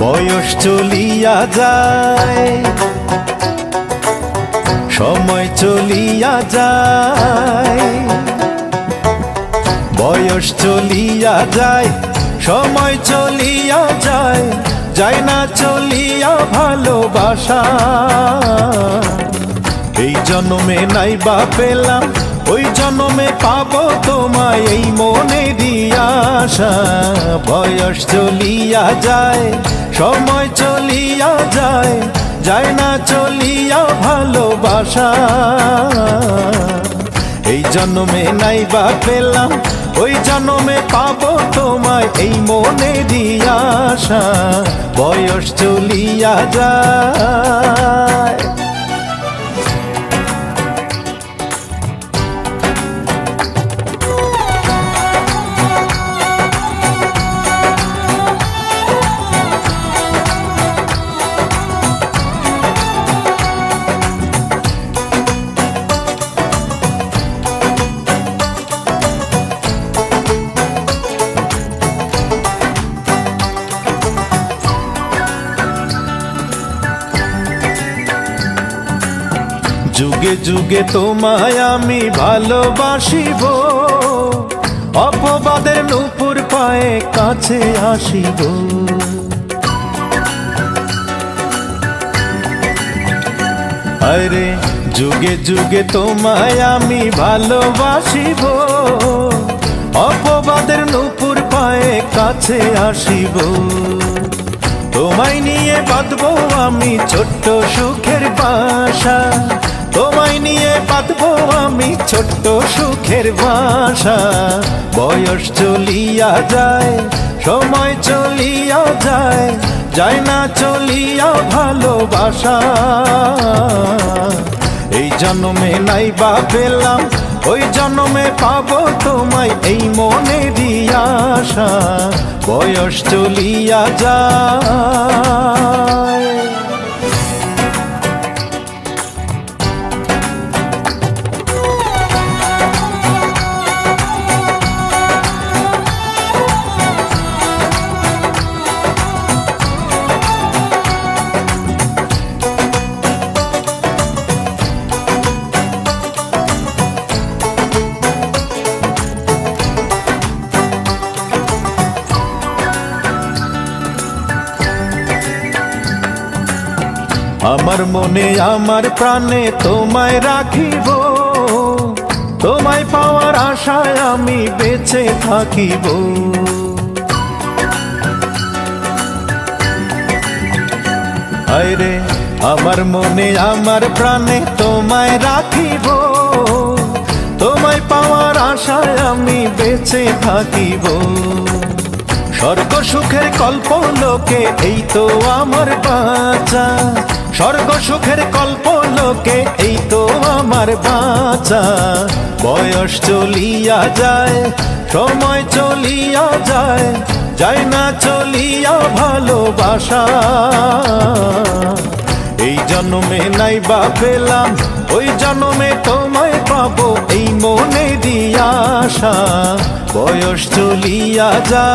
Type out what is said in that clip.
বয়স চলিয়া যায়। সময় চলিয়া যায়। বয়স চলিয়া যায়, সময় চলিয়া যায় যায় না চলিয়া ভালোবাসা। এই জন্মে নাই বা পেলাম, ওই জন্মে পাবো তোমায় এই মনে দিয়াশা বয়স চলিয়া যায়, সময় চলিয়া যায় যায় না চলিয়া ভালোবাসা। এই জন্মে নাই বা পেলাম, ওই জন্মে পাবো তোমায়, এই মনে দিয়াশা বয়স চলিয়া যায়। যুগে যুগে তোমায় আমি ভালোবাসিব। অপবাদের নুপুর পায়ে কাছে আসিব। আরে, যুগে যুগে তোমায় আমি ভালোবাসিব। অপবাদের নুপুর পায়ে কাছে আসিব। তোমায় নিয়ে বাঁধবো আমি ছোট্ট সুখের বাসা। তোমায় নিয়ে বাঁধবো আমি ছোট্ট সুখের বাসা বয়স চলিয়া যায়, সময় চলিয়া যায় যায় না চলিয়া ভালোবাসা। এই জন্মে নাই বা পেলাম, ওই জন্মে পাবো তোমায় এই মনে দিয়াশা বয়স চলিয়া যায়। আমার মনে, আমার প্রাণে তোমায় রাখিব। তোমায় পাওয়ার আশায় আমি বেঁচে থাকিব। আরে আমার মনে, আমার প্রাণে তোমায় রাখিব। তোমায় পাওয়ার আশায় আমি বেঁচে থাকিব। স্বর্গ সুখের কল্প লোকে, এই তো আমার বাঁচা। স্বর্গ সুখের কল্প লোকে, এই তো আমার বাঁচা। বয়স চলিয়া যায়, সময় চলিয়া যায় যায় না চলিয়া ভালোবাসা। এই জন্মে নাই বা পেলাম, ওই জন্মে এই আশা বয়স চলিয়া যা।